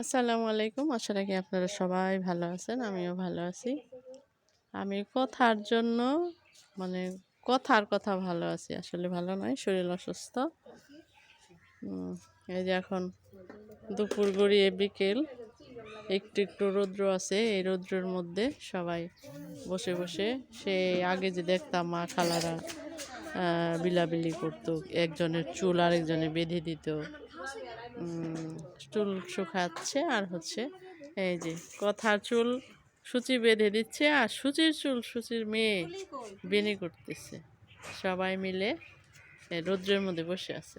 আসসালামু আলাইকুম। আশা রাখি আপনারা সবাই ভালো আছেন, আমিও ভালো আছি। আমি কথার জন্য মানে কথার কথা ভালো আছি, আসলে ভালো নয়, শরীর অসুস্থ। এই যে এখন দুপুর গড়িয়ে বিকেল, একটু একটু রৌদ্র আছে, এই রৌদ্রের মধ্যে সবাই বসে বসে, সে আগে যে দেখতাম মা খালারা বিলাবিলি করতো, একজনের চুল আরেকজনে বেঁধে দিত। চুল শুকাচ্ছে আর হচ্ছে এই যে কথার চুল সূচি বেঁধে দিচ্ছে আর সূচির চুল সূচির মেয়ে বেনি করতেছে। সবাই মিলে রৌদ্রের মধ্যে বসে আছে।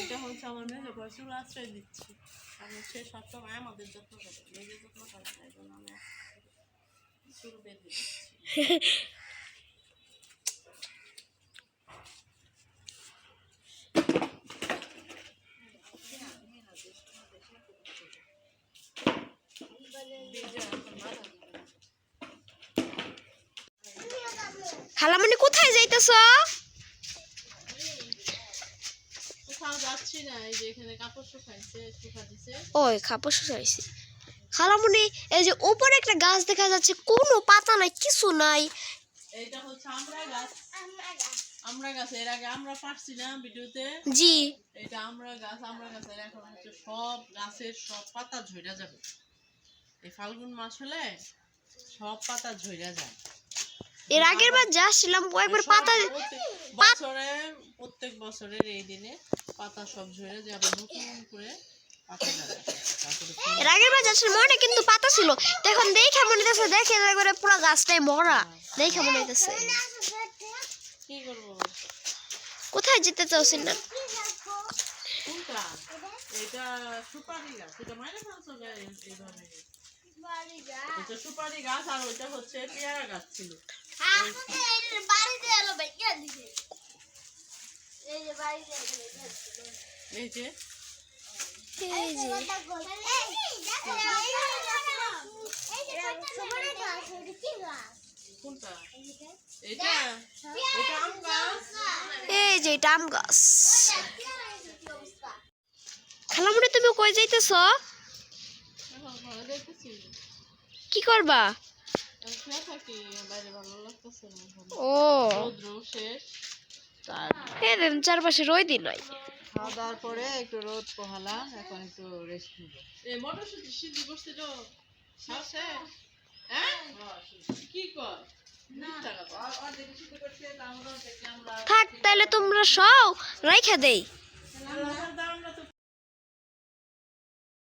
এটা হচ্ছে আমার আশ্রয় দিচ্ছি। সে সবসময় আমাদের যত্ন করে যত্ন করে জন্য আমি বেঁধে কোথায় যাইতেছ? যাচ্ছি না এই যে এখানে কাপড় শুকাইছে শুকা দিছে। ওই কাপড় শুকাইছি। খালামনি এই যে উপরে একটা গাছ দেখা যাচ্ছে কোনো পাতা নাই কিছু নাই। এইটা হচ্ছে আমরা গাছ। আমরা গাছ এর আগে আমরা পারছিলাম ভিডিওতে। জি। এটা আমরা গাছ আমরা গাছের এখন হচ্ছে সব গাছের সব পাতা ঝইরা যাবে। এই ফাল্গুন মাস হলে সব পাতা ঝইরা যায়। এর আগের বার যাচ্ছিলাম কয়েকবার পাতা বছরে প্রত্যেক বছরের এই দিনে পাতা সব ঝরে যাবে নতুন করে এর আগের বার যাচ্ছিলাম মনে কিন্তু পাতা ছিল। এখন দেখে মনে হইতেছে দেখে একবারে পুরো গাছটাই মরা। দেখে মনে করব? কোথায় যেতে চাচ্ছেন না? এটা সুপারি গাছ। এটা মাইনে ফেলছো গায়ে এইভাবে এটা সুপারি গাছ আর ওইটা হচ্ছে পেয়ারা গাছ ছিল। এই যে এই আম গাছ। খালামুনি তুমি কই যাইতেছ? ঘরে দেখতেছি কি করবা? ও চারপাশে নাই খাওয়া দাওয়ার পরে একটু রোদ পোহালা এখন একটু রেস্ট নিব মটরশুঁটি সিদ্ধি হ্যাঁ। থাক তাহলে তোমরা সব রাইখা দেই